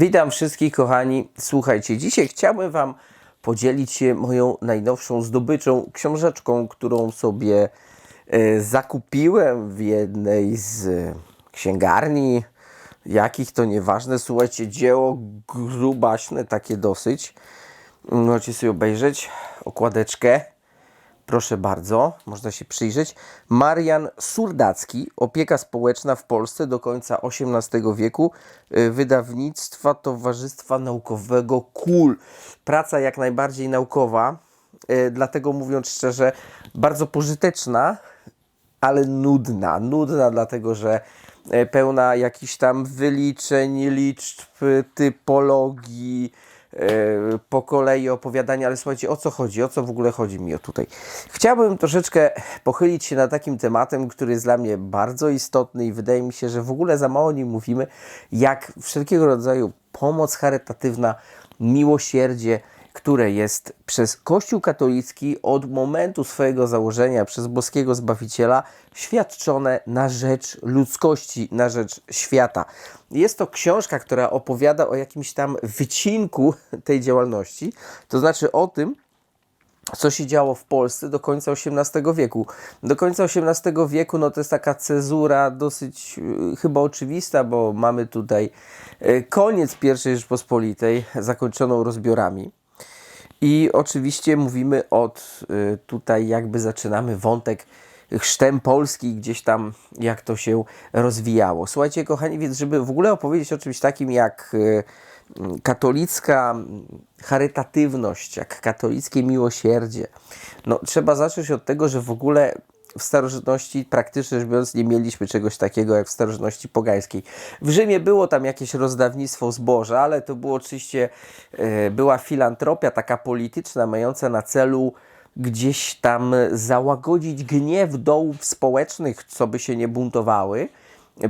Witam wszystkich kochani. Słuchajcie, dzisiaj chciałbym Wam podzielić się moją najnowszą zdobyczą, książeczką, którą sobie e, zakupiłem w jednej z e, księgarni. Jakich to nieważne, słuchajcie, dzieło grubaśne, takie dosyć. Możecie sobie obejrzeć okładeczkę. Proszę bardzo, można się przyjrzeć. Marian Surdacki, Opieka Społeczna w Polsce do końca XVIII wieku, y, wydawnictwa Towarzystwa Naukowego KUL. Praca jak najbardziej naukowa, y, dlatego mówiąc szczerze, bardzo pożyteczna, ale nudna. Nudna, dlatego że y, pełna jakichś tam wyliczeń, liczb, typologii, po kolei opowiadania, ale słuchajcie, o co chodzi, o co w ogóle chodzi mi o tutaj. Chciałbym troszeczkę pochylić się nad takim tematem, który jest dla mnie bardzo istotny i wydaje mi się, że w ogóle za mało o nim mówimy, jak wszelkiego rodzaju pomoc charytatywna, miłosierdzie, które jest przez Kościół katolicki od momentu swojego założenia przez boskiego Zbawiciela świadczone na rzecz ludzkości, na rzecz świata. Jest to książka, która opowiada o jakimś tam wycinku tej działalności, to znaczy o tym, co się działo w Polsce do końca XVIII wieku. Do końca XVIII wieku no to jest taka cezura dosyć y, chyba oczywista, bo mamy tutaj y, koniec I Rzeczpospolitej zakończoną rozbiorami. I oczywiście mówimy od y, tutaj jakby zaczynamy wątek chrztem Polski gdzieś tam jak to się rozwijało. Słuchajcie kochani, więc żeby w ogóle opowiedzieć o czymś takim jak y, katolicka charytatywność, jak katolickie miłosierdzie, no trzeba zacząć od tego, że w ogóle w starożytności praktycznie rzecz biorąc nie mieliśmy czegoś takiego jak w starożytności pogańskiej. W Rzymie było tam jakieś rozdawnictwo zboża, ale to było oczywiście, e, była filantropia taka polityczna, mająca na celu gdzieś tam załagodzić gniew dołów społecznych, co by się nie buntowały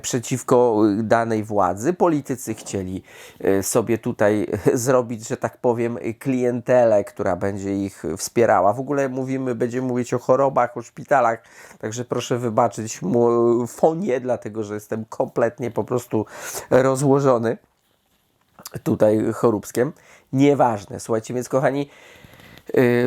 przeciwko danej władzy. Politycy chcieli e, sobie tutaj zrobić, że tak powiem, klientelę, która będzie ich wspierała. W ogóle mówimy, będziemy mówić o chorobach, o szpitalach, także proszę wybaczyć fonie, dlatego że jestem kompletnie po prostu rozłożony tutaj choróbskiem. Nieważne. Słuchajcie, więc kochani,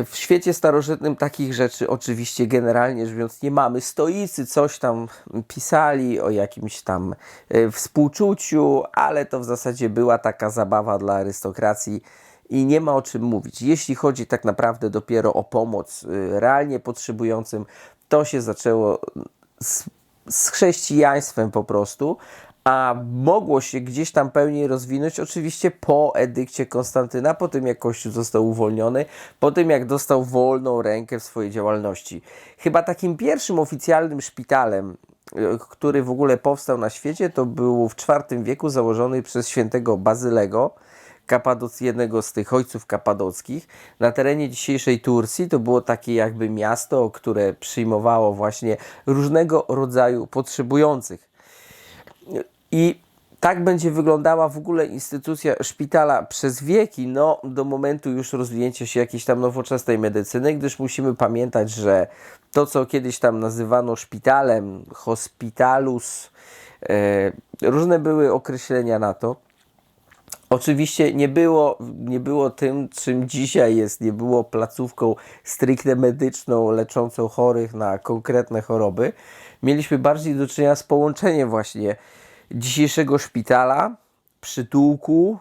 w świecie starożytnym takich rzeczy oczywiście generalnie rzecz biorąc nie mamy. Stoicy coś tam pisali o jakimś tam e, współczuciu, ale to w zasadzie była taka zabawa dla arystokracji i nie ma o czym mówić. Jeśli chodzi tak naprawdę dopiero o pomoc e, realnie potrzebującym, to się zaczęło z, z chrześcijaństwem po prostu, a mogło się gdzieś tam pełniej rozwinąć oczywiście po edykcie Konstantyna, po tym jak Kościół został uwolniony, po tym jak dostał wolną rękę w swojej działalności. Chyba takim pierwszym oficjalnym szpitalem, e, który w ogóle powstał na świecie, to był w IV wieku założony przez świętego Bazylego, Kapadoc, jednego z tych ojców kapadockich. Na terenie dzisiejszej Turcji to było takie jakby miasto, które przyjmowało właśnie różnego rodzaju potrzebujących. I tak będzie wyglądała w ogóle instytucja szpitala przez wieki, no do momentu już rozwinięcia się jakiejś tam nowoczesnej medycyny, gdyż musimy pamiętać, że to, co kiedyś tam nazywano szpitalem, hospitalus, e, różne były określenia na to. Oczywiście nie było, nie było tym, czym dzisiaj jest, nie było placówką stricte medyczną, leczącą chorych na konkretne choroby. Mieliśmy bardziej do czynienia z połączeniem właśnie dzisiejszego szpitala, przytułku,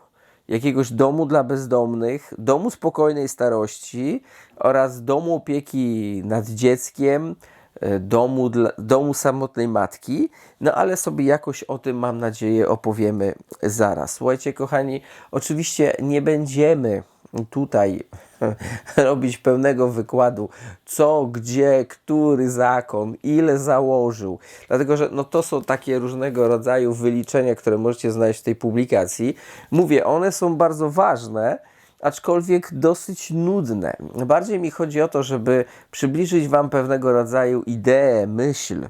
jakiegoś domu dla bezdomnych, domu spokojnej starości oraz domu opieki nad dzieckiem, e, domu, dla, domu samotnej matki. No ale sobie jakoś o tym, mam nadzieję, opowiemy zaraz. Słuchajcie, kochani, oczywiście nie będziemy tutaj robić pełnego wykładu, co, gdzie, który zakon, ile założył. Dlatego, że no to są takie różnego rodzaju wyliczenia, które możecie znaleźć w tej publikacji. Mówię, one są bardzo ważne, aczkolwiek dosyć nudne. Bardziej mi chodzi o to, żeby przybliżyć Wam pewnego rodzaju ideę, myśl,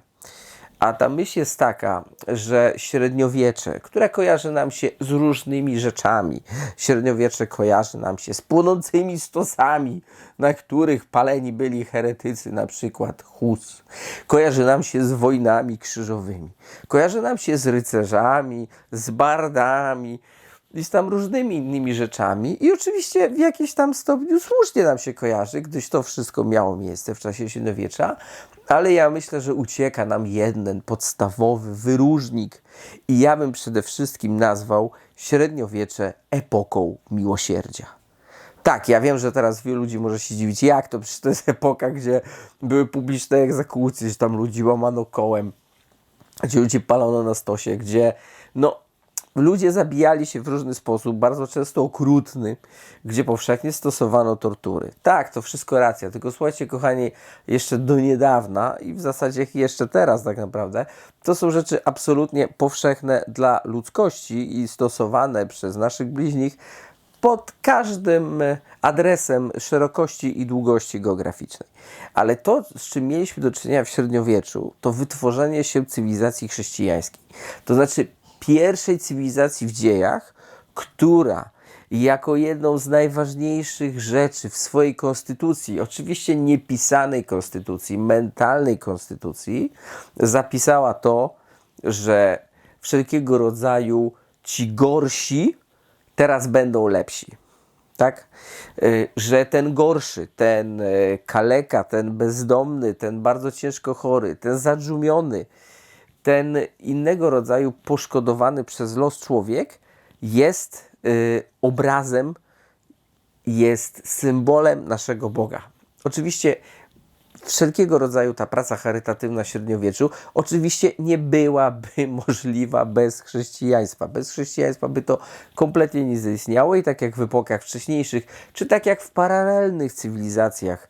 a ta myśl jest taka, że średniowiecze, które kojarzy nam się z różnymi rzeczami, średniowiecze kojarzy nam się z płonącymi stosami, na których paleni byli heretycy, na przykład Hus. Kojarzy nam się z wojnami krzyżowymi. Kojarzy nam się z rycerzami, z bardami, gdzieś tam różnymi innymi rzeczami i oczywiście w jakimś tam stopniu słusznie nam się kojarzy, gdyż to wszystko miało miejsce w czasie średniowiecza, ale ja myślę, że ucieka nam jeden podstawowy wyróżnik i ja bym przede wszystkim nazwał średniowiecze epoką miłosierdzia. Tak, ja wiem, że teraz wielu ludzi może się dziwić, jak to, przecież to jest epoka, gdzie były publiczne egzekucje, gdzie tam ludzi łamano kołem, gdzie ludzi palono na stosie, gdzie no, ludzie zabijali się w różny sposób, bardzo często okrutny, gdzie powszechnie stosowano tortury. Tak, to wszystko racja, tylko słuchajcie, kochani, jeszcze do niedawna i w zasadzie jeszcze teraz tak naprawdę, to są rzeczy absolutnie powszechne dla ludzkości i stosowane przez naszych bliźnich pod każdym adresem szerokości i długości geograficznej. Ale to, z czym mieliśmy do czynienia w średniowieczu, to wytworzenie się cywilizacji chrześcijańskiej. To znaczy pierwszej cywilizacji w dziejach, która jako jedną z najważniejszych rzeczy w swojej konstytucji, oczywiście niepisanej konstytucji, mentalnej konstytucji, zapisała to, że wszelkiego rodzaju ci gorsi teraz będą lepsi. Tak? Y, Że ten gorszy, ten y, kaleka, ten bezdomny, ten bardzo ciężko chory, ten zadżumiony, ten innego rodzaju poszkodowany przez los człowiek jest y, obrazem, jest symbolem naszego Boga. Oczywiście wszelkiego rodzaju ta praca charytatywna w średniowieczu oczywiście nie byłaby możliwa bez chrześcijaństwa. Bez chrześcijaństwa by to kompletnie nie zaistniało i tak jak w epokach wcześniejszych, czy tak jak w paralelnych cywilizacjach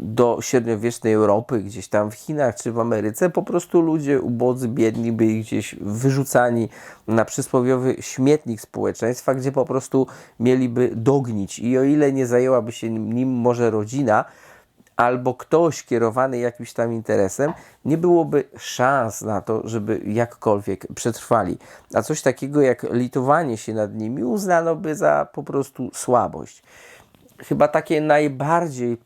do średniowiecznej Europy, gdzieś tam w Chinach czy w Ameryce, po prostu ludzie ubodzy, biedni byli gdzieś wyrzucani na przysłowiowy śmietnik społeczeństwa, gdzie po prostu mieliby dognić. I o ile nie zajęłaby się nim może rodzina, albo ktoś kierowany jakimś tam interesem, nie byłoby szans na to, żeby jakkolwiek przetrwali. A coś takiego jak litowanie się nad nimi uznano by za po prostu słabość. Chyba takie najbardziej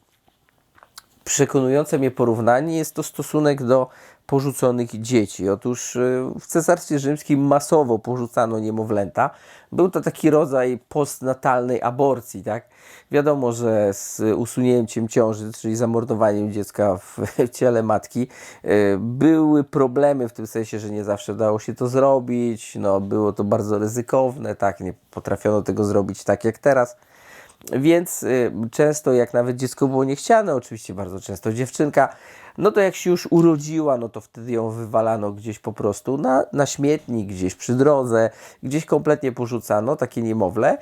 przekonujące mnie porównanie jest to stosunek do porzuconych dzieci. Otóż y, w Cesarstwie Rzymskim masowo porzucano niemowlęta. Był to taki rodzaj postnatalnej aborcji, tak? Wiadomo, że z usunięciem ciąży, czyli zamordowaniem dziecka w ciele matki, y, były problemy w tym sensie, że nie zawsze dało się to zrobić. No, było to bardzo ryzykowne, tak? Nie potrafiono tego zrobić tak jak teraz. Więc y, często, jak nawet dziecko było niechciane, oczywiście bardzo często dziewczynka, no to jak się już urodziła, no to wtedy ją wywalano gdzieś po prostu na, na śmietnik, gdzieś przy drodze, gdzieś kompletnie porzucano, takie niemowlę.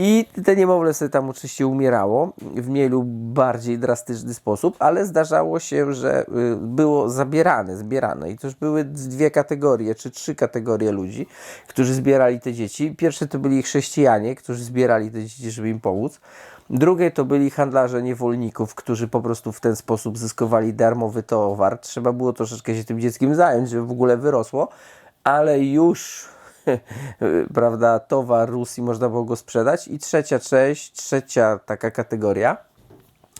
I te niemowlę sobie tam oczywiście umierało w mniej lub bardziej drastyczny sposób, ale zdarzało się, że y, było zabierane, zbierane. I to już były dwie kategorie, czy trzy kategorie ludzi, którzy zbierali te dzieci. Pierwsze to byli chrześcijanie, którzy zbierali te dzieci, żeby im pomóc. Drugie to byli handlarze niewolników, którzy po prostu w ten sposób zyskowali darmowy towar. Trzeba było troszeczkę się tym dzieckiem zająć, żeby w ogóle wyrosło, ale już prawda, towar Rosji można było go sprzedać. I trzecia część, trzecia taka kategoria,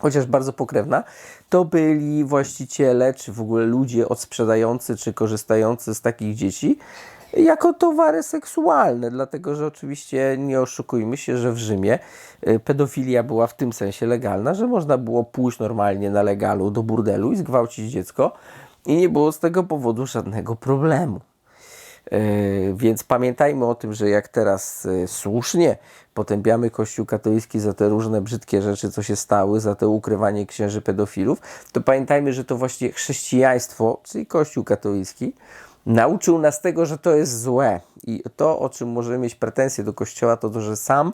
chociaż bardzo pokrewna, to byli właściciele, czy w ogóle ludzie odsprzedający, czy korzystający z takich dzieci jako towary seksualne, dlatego że oczywiście nie oszukujmy się, że w Rzymie y, pedofilia była w tym sensie legalna, że można było pójść normalnie na legalu do burdelu i zgwałcić dziecko i nie było z tego powodu żadnego problemu. Yy, Więc pamiętajmy o tym, że jak teraz yy, słusznie potępiamy Kościół katolicki za te różne brzydkie rzeczy, co się stały, za to ukrywanie księży pedofilów, to pamiętajmy, że to właśnie chrześcijaństwo, czyli Kościół katolicki, nauczył nas tego, że to jest złe. I to, o czym możemy mieć pretensje do Kościoła, to to, że sam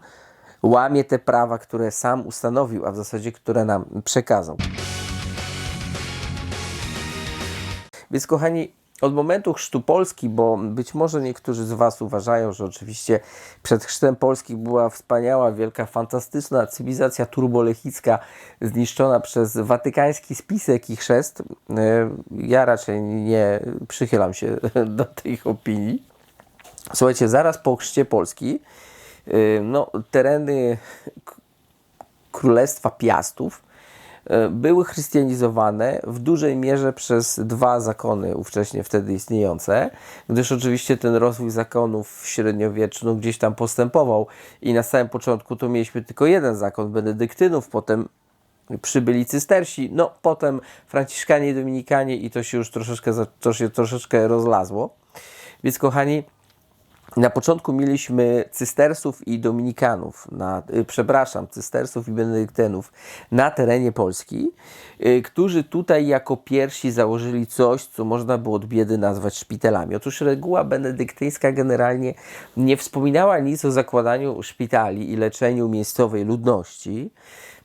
łamie te prawa, które sam ustanowił, a w zasadzie które nam przekazał. Więc kochani, od momentu chrztu Polski, bo być może niektórzy z Was uważają, że oczywiście przed chrztem Polski była wspaniała, wielka, fantastyczna cywilizacja turbolechicka zniszczona przez watykański spisek i chrzest. E, Ja raczej nie przychylam się do tych opinii. Słuchajcie, zaraz po chrzcie Polski e, no, tereny Królestwa Piastów były chrystianizowane w dużej mierze przez dwa zakony ówcześnie wtedy istniejące, gdyż oczywiście ten rozwój zakonów w gdzieś tam postępował i na samym początku to mieliśmy tylko jeden zakon benedyktynów, potem przybyli cystersi, no potem franciszkanie i dominikanie i to się już troszeczkę, to się troszeczkę rozlazło. Więc kochani, na początku mieliśmy cystersów i dominikanów, na, y, przepraszam, cystersów i benedyktynów na terenie Polski, y, którzy tutaj jako pierwsi założyli coś, co można było od biedy nazwać szpitalami. Otóż reguła benedyktyńska generalnie nie wspominała nic o zakładaniu szpitali i leczeniu miejscowej ludności.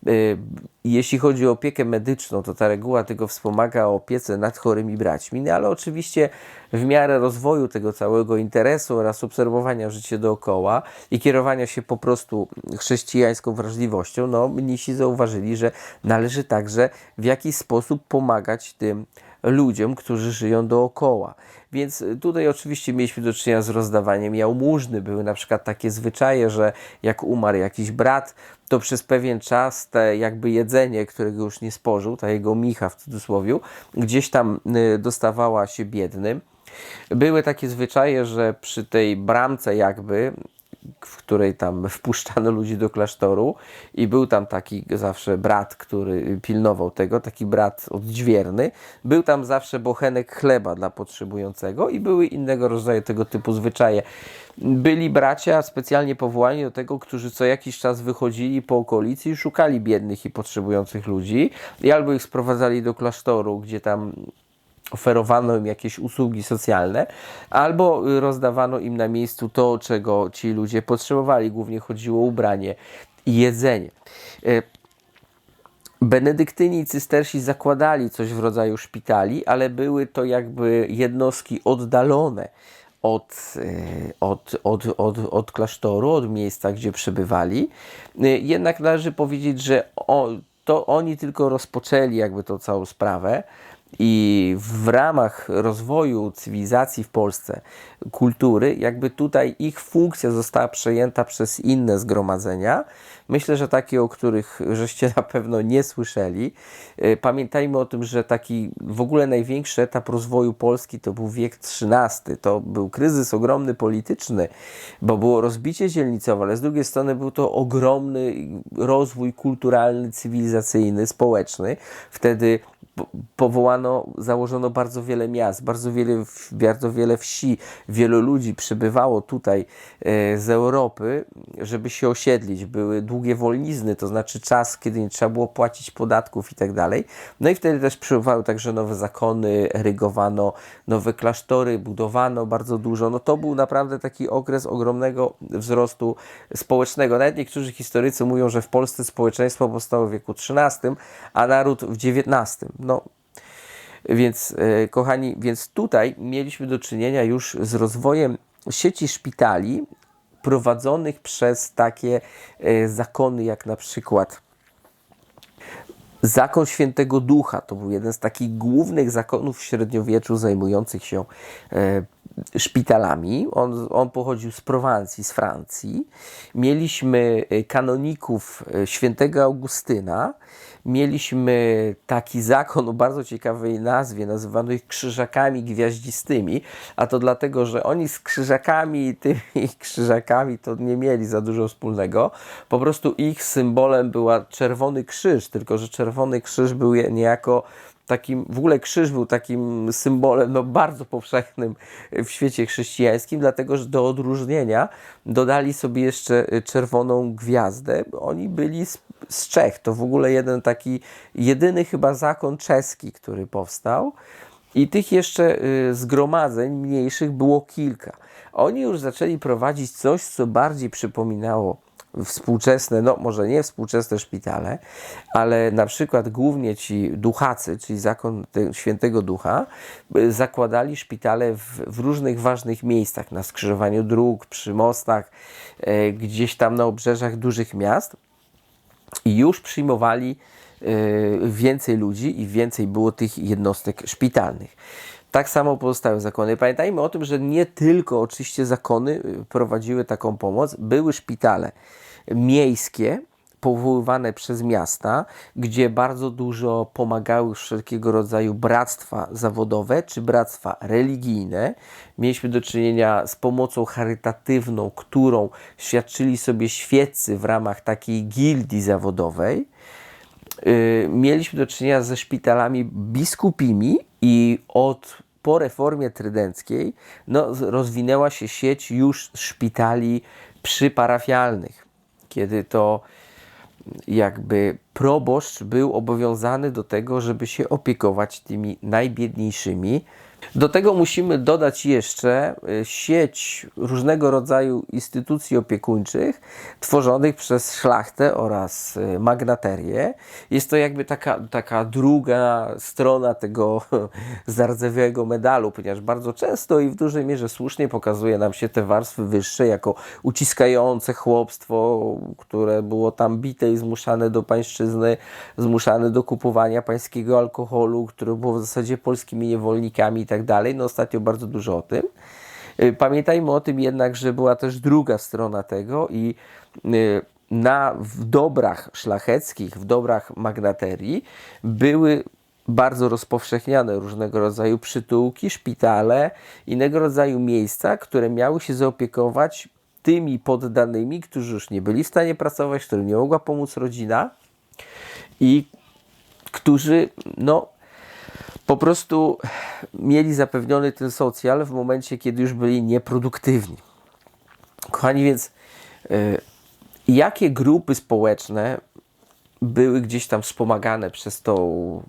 Y, Jeśli chodzi o opiekę medyczną, to ta reguła tego wspomaga opiece nad chorymi braćmi, no ale oczywiście w miarę rozwoju tego całego interesu oraz obserwowania życia dookoła i kierowania się po prostu chrześcijańską wrażliwością, no mnisi zauważyli, że należy także w jakiś sposób pomagać tym ludziom, którzy żyją dookoła. Więc tutaj oczywiście mieliśmy do czynienia z rozdawaniem jałmużny. Były na przykład takie zwyczaje, że jak umarł jakiś brat, to przez pewien czas te jakby jedzenie, którego już nie spożył, ta jego micha w cudzysłowie, gdzieś tam y, dostawała się biednym. Były takie zwyczaje, że przy tej bramce jakby w której tam wpuszczano ludzi do klasztoru i był tam taki zawsze brat, który pilnował tego, taki brat odźwierny. Był tam zawsze bochenek chleba dla potrzebującego i były innego rodzaju tego typu zwyczaje. Byli bracia specjalnie powołani do tego, którzy co jakiś czas wychodzili po okolicy i szukali biednych i potrzebujących ludzi i albo ich sprowadzali do klasztoru, gdzie tam oferowano im jakieś usługi socjalne, albo rozdawano im na miejscu to, czego ci ludzie potrzebowali. Głównie chodziło o ubranie i jedzenie. Y, Benedyktyni i cystersi zakładali coś w rodzaju szpitali, ale były to jakby jednostki oddalone od, y, od, od, od, od klasztoru, od miejsca, gdzie przebywali. Y, Jednak należy powiedzieć, że to oni tylko rozpoczęli jakby tą całą sprawę. I w ramach rozwoju cywilizacji w Polsce, kultury, jakby tutaj ich funkcja została przejęta przez inne zgromadzenia. Myślę, że takie, o których żeście na pewno nie słyszeli. Y, Pamiętajmy o tym, że taki w ogóle największy etap rozwoju Polski to był wiek XIII. To był kryzys ogromny polityczny, bo było rozbicie dzielnicowe, ale z drugiej strony był to ogromny rozwój kulturalny, cywilizacyjny, społeczny. Wtedy powołano, założono bardzo wiele miast, bardzo wiele, bardzo wiele wsi, wielu ludzi przybywało tutaj e, z Europy, żeby się osiedlić. Były długie wolnizny, to znaczy czas, kiedy nie trzeba było płacić podatków i tak dalej. No i wtedy też przybywały także nowe zakony, erygowano nowe klasztory, budowano bardzo dużo. No to był naprawdę taki okres ogromnego wzrostu społecznego. Nawet niektórzy historycy mówią, że w Polsce społeczeństwo powstało w wieku XIII, a naród w XIX. No, więc, e, kochani, więc tutaj mieliśmy do czynienia już z rozwojem sieci szpitali prowadzonych przez takie e, zakony, jak na przykład Zakon Świętego Ducha to był jeden z takich głównych zakonów w średniowieczu zajmujących się e, szpitalami. On, on pochodził z Prowansji, z Francji. Mieliśmy kanoników Świętego Augustyna. Mieliśmy taki zakon o bardzo ciekawej nazwie, nazywano ich krzyżakami gwiaździstymi, a to dlatego, że oni z krzyżakami i tymi krzyżakami to nie mieli za dużo wspólnego. Po prostu ich symbolem była czerwony krzyż, tylko że czerwony krzyż był niejako takim, w ogóle krzyż był takim symbolem no, bardzo powszechnym w świecie chrześcijańskim, dlatego że do odróżnienia dodali sobie jeszcze czerwoną gwiazdę. Oni byli z, z Czech. To w ogóle jeden taki, jedyny chyba zakon czeski, który powstał. I tych jeszcze y, zgromadzeń mniejszych było kilka. Oni już zaczęli prowadzić coś, co bardziej przypominało współczesne, no może nie współczesne szpitale, ale na przykład głównie ci duchacy, czyli zakon te- świętego ducha, y, zakładali szpitale w, w różnych ważnych miejscach, na skrzyżowaniu dróg, przy mostach, e, gdzieś tam na obrzeżach dużych miast i już przyjmowali e, więcej ludzi i więcej było tych jednostek szpitalnych. Tak samo pozostałe zakony. Pamiętajmy o tym, że nie tylko oczywiście zakony y, prowadziły taką pomoc, były szpitale miejskie powoływane przez miasta, gdzie bardzo dużo pomagały wszelkiego rodzaju bractwa zawodowe czy bractwa religijne. Mieliśmy do czynienia z pomocą charytatywną, którą świadczyli sobie świeccy w ramach takiej gildii zawodowej. Yy, mieliśmy do czynienia ze szpitalami biskupimi i od po reformie trydenckiej no, rozwinęła się sieć już szpitali przyparafialnych, kiedy to jakby proboszcz był obowiązany do tego, żeby się opiekować tymi najbiedniejszymi. Do tego musimy dodać jeszcze y, sieć różnego rodzaju instytucji opiekuńczych tworzonych przez szlachtę oraz y, magnaterię. Jest to jakby taka, taka druga strona tego zardzewiałego medalu, ponieważ bardzo często i w dużej mierze słusznie pokazuje nam się te warstwy wyższe jako uciskające chłopstwo, które było tam bite i zmuszane do pańszczyzny, zmuszane do kupowania pańskiego alkoholu, które było w zasadzie polskimi niewolnikami tak dalej. No ostatnio bardzo dużo o tym. Y, pamiętajmy o tym jednak, że była też druga strona tego i y, na, w dobrach szlacheckich, w dobrach magnaterii były bardzo rozpowszechniane różnego rodzaju przytułki, szpitale, innego rodzaju miejsca, które miały się zaopiekować tymi poddanymi, którzy już nie byli w stanie pracować, którym nie mogła pomóc rodzina i którzy no, po prostu mieli zapewniony ten socjal w momencie, kiedy już byli nieproduktywni. Kochani, więc y, jakie grupy społeczne były gdzieś tam wspomagane przez tą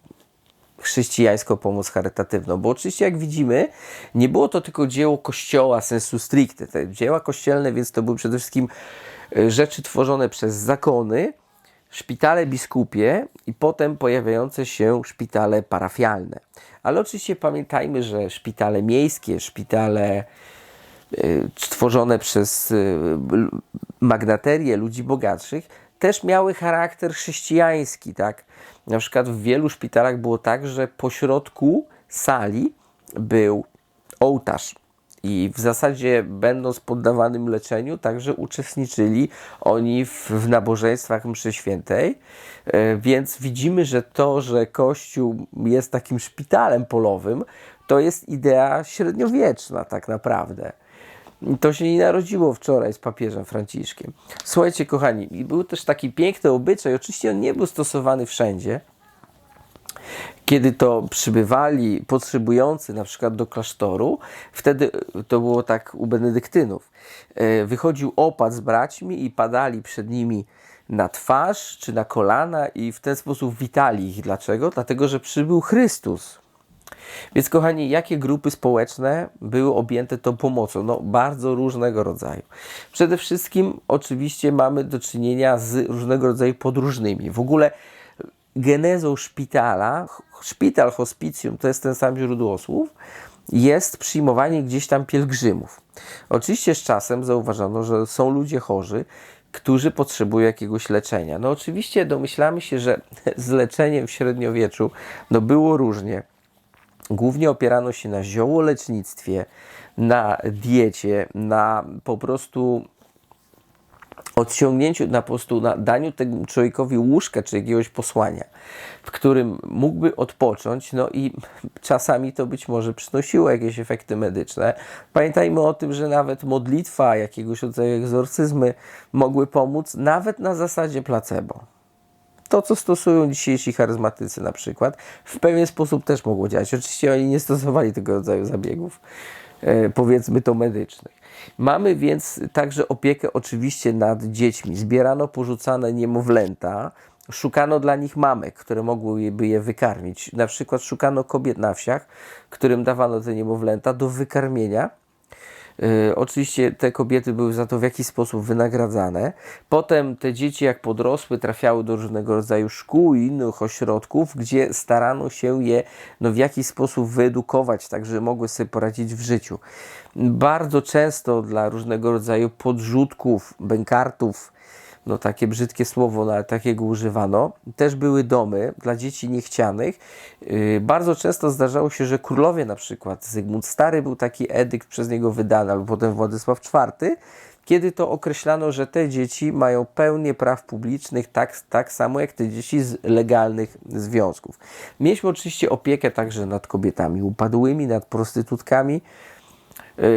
chrześcijańską pomoc charytatywną? Bo oczywiście, jak widzimy, nie było to tylko dzieło kościoła sensu stricte. Te dzieła kościelne, więc to były przede wszystkim y, rzeczy tworzone przez zakony, szpitale biskupie i potem pojawiające się szpitale parafialne. Ale oczywiście pamiętajmy, że szpitale miejskie, szpitale y, tworzone przez y, magnaterię ludzi bogatszych też miały charakter chrześcijański, tak? Na przykład w wielu szpitalach było tak, że po środku sali był ołtarz i w zasadzie, będąc poddawanym leczeniu, także uczestniczyli oni w, w nabożeństwach mszy świętej. E, więc widzimy, że to, że Kościół jest takim szpitalem polowym, to jest idea średniowieczna tak naprawdę. To się nie narodziło wczoraj z papieżem Franciszkiem. Słuchajcie, kochani, był też taki piękny obyczaj. Oczywiście on nie był stosowany wszędzie, kiedy to przybywali potrzebujący na przykład do klasztoru, wtedy to było tak u benedyktynów, e, wychodził opat z braćmi i padali przed nimi na twarz czy na kolana i w ten sposób witali ich. Dlaczego? Dlatego, że przybył Chrystus. Więc kochani, jakie grupy społeczne były objęte tą pomocą? No, bardzo różnego rodzaju. Przede wszystkim oczywiście mamy do czynienia z różnego rodzaju podróżnymi. W ogóle genezą szpitala, szpital, hospicjum to jest ten sam źródło słów, jest przyjmowanie gdzieś tam pielgrzymów. Oczywiście z czasem zauważono, że są ludzie chorzy, którzy potrzebują jakiegoś leczenia. No oczywiście domyślamy się, że z leczeniem w średniowieczu no było różnie. Głównie opierano się na ziołolecznictwie, na diecie, na po prostu odciągnięciu, na prostu na daniu temu człowiekowi łóżka czy jakiegoś posłania, w którym mógłby odpocząć, no i czasami to być może przynosiło jakieś efekty medyczne. Pamiętajmy o tym, że nawet modlitwa, jakiegoś rodzaju egzorcyzmy mogły pomóc, nawet na zasadzie placebo. To, co stosują dzisiejsi charyzmatycy na przykład, w pewien sposób też mogło działać. Oczywiście oni nie stosowali tego rodzaju zabiegów, powiedzmy to medycznych. Mamy więc także opiekę oczywiście nad dziećmi. Zbierano porzucane niemowlęta, szukano dla nich mamek, które mogłyby je wykarmić. Na przykład szukano kobiet na wsiach, którym dawano te niemowlęta do wykarmienia. Yy, oczywiście te kobiety były za to w jakiś sposób wynagradzane. Potem te dzieci, jak podrosły, trafiały do różnego rodzaju szkół i innych ośrodków, gdzie starano się je no, w jakiś sposób wyedukować, tak żeby mogły sobie poradzić w życiu. Bardzo często dla różnego rodzaju podrzutków, bękartów, no takie brzydkie słowo, no ale takiego używano. Też były domy dla dzieci niechcianych. Yy, bardzo często zdarzało się, że królowie na przykład, Zygmunt Stary był taki edykt przez niego wydany, albo potem Władysław IV, kiedy to określano, że te dzieci mają pełnię praw publicznych tak, tak samo jak te dzieci z legalnych związków. Mieliśmy oczywiście opiekę także nad kobietami upadłymi, nad prostytutkami, y,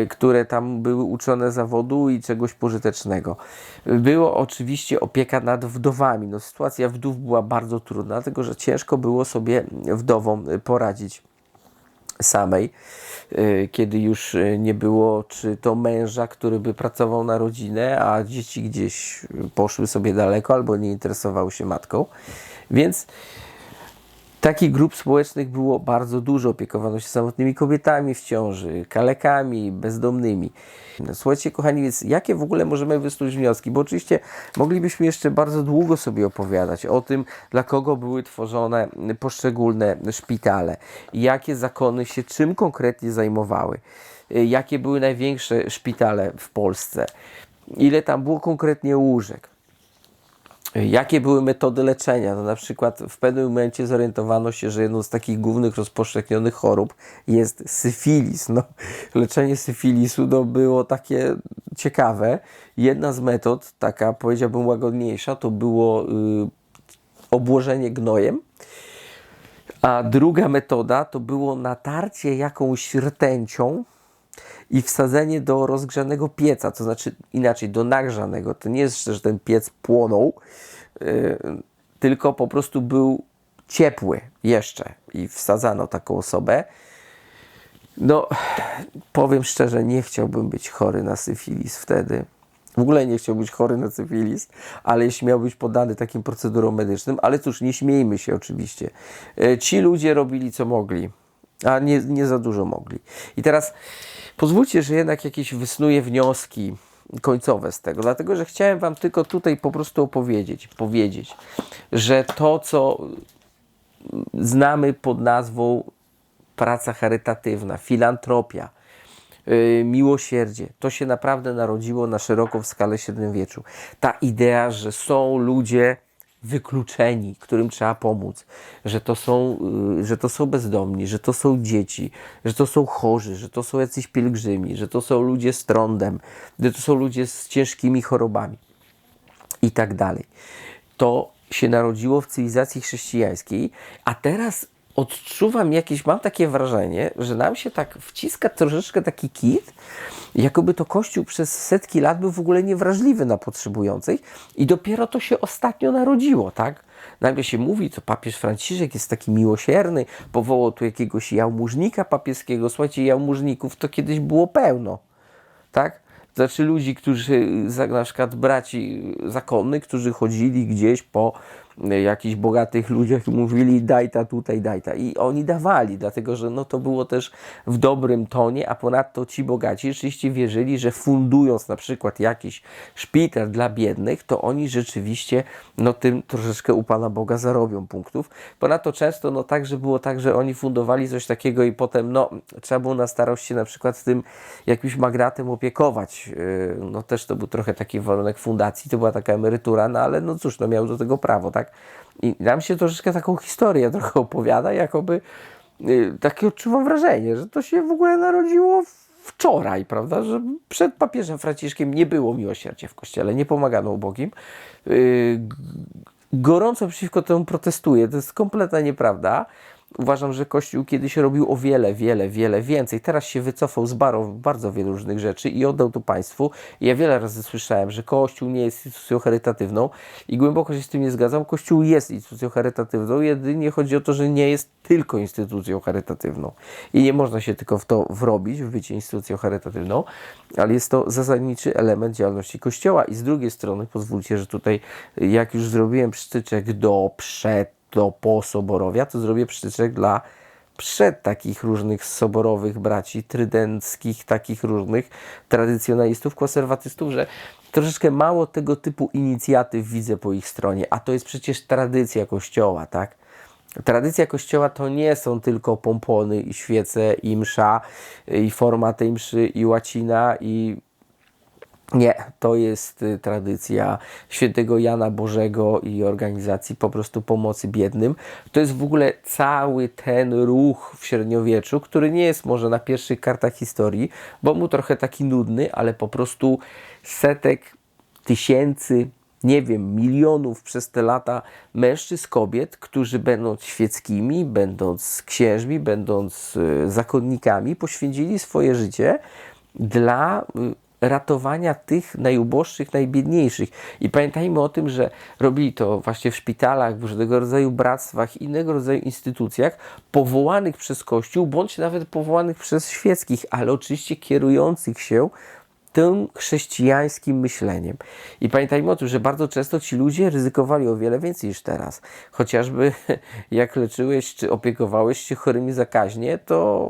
które tam były uczone zawodu i czegoś pożytecznego. Było oczywiście opieka nad wdowami. No, sytuacja wdów była bardzo trudna, dlatego że ciężko było sobie wdowom poradzić samej, y, kiedy już y, nie było czy to męża, który by pracował na rodzinę, a dzieci gdzieś poszły sobie daleko albo nie interesowały się matką. Więc Takich grup społecznych było bardzo dużo. Opiekowano się samotnymi kobietami w ciąży, kalekami, bezdomnymi. Słuchajcie, kochani, więc jakie w ogóle możemy wysnuć wnioski? Bo oczywiście moglibyśmy jeszcze bardzo długo sobie opowiadać o tym, dla kogo były tworzone poszczególne szpitale, jakie zakony się czym konkretnie zajmowały, jakie były największe szpitale w Polsce, ile tam było konkretnie łóżek. Jakie były metody leczenia? No na przykład w pewnym momencie zorientowano się, że jedną z takich głównych rozpowszechnionych chorób jest syfilis. No, leczenie syfilisu no, było takie ciekawe. Jedna z metod, taka powiedziałbym łagodniejsza, to było y, obłożenie gnojem. A druga metoda to było natarcie jakąś rtęcią i wsadzenie do rozgrzanego pieca, to znaczy inaczej, do nagrzanego. To nie jest, że ten piec płonął, yy, tylko po prostu był ciepły jeszcze i wsadzano taką osobę. No, powiem szczerze, nie chciałbym być chory na syfilis wtedy. W ogóle nie chciał być chory na syfilis, ale jeśli miał być poddany takim procedurom medycznym, ale cóż, nie śmiejmy się oczywiście. Yy, ci ludzie robili co mogli, a nie, nie za dużo mogli. I teraz Pozwólcie, że jednak jakieś wysnuję wnioski końcowe z tego, dlatego że chciałem Wam tylko tutaj po prostu opowiedzieć, powiedzieć, że to, co znamy pod nazwą praca charytatywna, filantropia, yy, miłosierdzie, to się naprawdę narodziło na szeroko w średniowieczu. Ta idea, że są ludzie, wykluczeni, którym trzeba pomóc, że to, są, y, że to są bezdomni, że to są dzieci, że to są chorzy, że to są jacyś pielgrzymi, że to są ludzie z trądem, że to są ludzie z ciężkimi chorobami i tak dalej. To się narodziło w cywilizacji chrześcijańskiej, a teraz odczuwam jakieś, mam takie wrażenie, że nam się tak wciska troszeczkę taki kit, jakoby to Kościół przez setki lat był w ogóle niewrażliwy na potrzebujących i dopiero to się ostatnio narodziło, tak? Nagle się mówi, co papież Franciszek jest taki miłosierny, powołał tu jakiegoś jałmużnika papieskiego. Słuchajcie, jałmużników to kiedyś było pełno, tak? Znaczy ludzi, którzy, na przykład braci zakonnych, którzy chodzili gdzieś po jakichś bogatych ludziach mówili daj ta tutaj, daj ta. I oni dawali, dlatego że no to było też w dobrym tonie, a ponadto ci bogaci rzeczywiście wierzyli, że fundując na przykład jakiś szpital dla biednych, to oni rzeczywiście no tym troszeczkę u Pana Boga zarobią punktów. Ponadto często no także było tak, że oni fundowali coś takiego i potem no trzeba było na starość się na przykład tym jakimś magnatem opiekować. Yy, no też to był trochę taki warunek fundacji, to była taka emerytura, no ale no cóż, no miał do tego prawo, tak? Tak? I nam się troszeczkę taką historię trochę opowiada, jakoby yy, takie odczuwam wrażenie, że to się w ogóle narodziło wczoraj, prawda? Że przed papieżem Franciszkiem nie było miłosierdzia w kościele, nie pomagano ubogim. Yy, gorąco przeciwko temu protestuję, to jest kompletna nieprawda. Uważam, że Kościół kiedyś robił o wiele, wiele, wiele więcej. Teraz się wycofał z barą bardzo wielu różnych rzeczy i oddał to państwu. ja wiele razy słyszałem, że Kościół nie jest instytucją charytatywną i głęboko się z tym nie zgadzam. Kościół jest instytucją charytatywną, jedynie chodzi o to, że nie jest tylko instytucją charytatywną. I nie można się tylko w to wrobić, w bycie instytucją charytatywną, ale jest to zasadniczy element działalności Kościoła. I z drugiej strony pozwólcie, że tutaj, jak już zrobiłem przytyczek do przed do posoborowia, to zrobię przytyczek dla przed takich różnych soborowych braci trydenckich, takich różnych tradycjonalistów, konserwatystów, że troszeczkę mało tego typu inicjatyw widzę po ich stronie, a to jest przecież tradycja Kościoła, tak? Tradycja Kościoła to nie są tylko pompony i świece i msza i forma tej mszy i łacina i Nie, to jest y, tradycja świętego Jana Bożego i organizacji po prostu pomocy biednym. To jest w ogóle cały ten ruch w średniowieczu, który nie jest może na pierwszych kartach historii, bo mu trochę taki nudny, ale po prostu setek, tysięcy, nie wiem, milionów przez te lata mężczyzn, kobiet, którzy będąc świeckimi, będąc księżmi, będąc y, zakonnikami, poświęcili swoje życie dla y, ratowania tych najuboższych, najbiedniejszych. I pamiętajmy o tym, że robili to właśnie w szpitalach, w różnego rodzaju bractwach, innego rodzaju instytucjach powołanych przez Kościół, bądź nawet powołanych przez świeckich, ale oczywiście kierujących się tym chrześcijańskim myśleniem. I pamiętajmy o tym, że bardzo często ci ludzie ryzykowali o wiele więcej niż teraz. Chociażby jak leczyłeś czy opiekowałeś się chorymi zakaźnie, to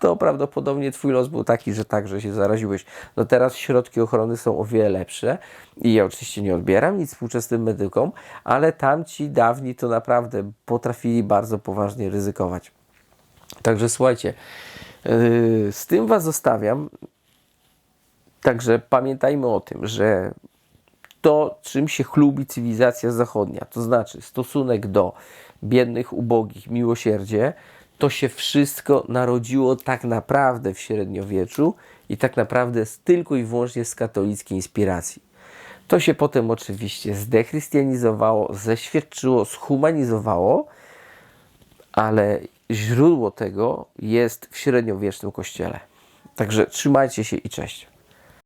to prawdopodobnie twój los był taki, że także się zaraziłeś. No teraz środki ochrony są o wiele lepsze i ja oczywiście nie odbieram nic współczesnym medykom, ale tamci dawni to naprawdę potrafili bardzo poważnie ryzykować. Także słuchajcie, yy, z tym Was zostawiam. Także pamiętajmy o tym, że to, czym się chlubi cywilizacja zachodnia, to znaczy stosunek do biednych, ubogich, miłosierdzie, to się wszystko narodziło tak naprawdę w średniowieczu i tak naprawdę tylko i wyłącznie z katolickiej inspiracji. To się potem oczywiście zdechrystianizowało, zeświadczyło, zhumanizowało, ale źródło tego jest w średniowiecznym kościele. Także trzymajcie się i cześć.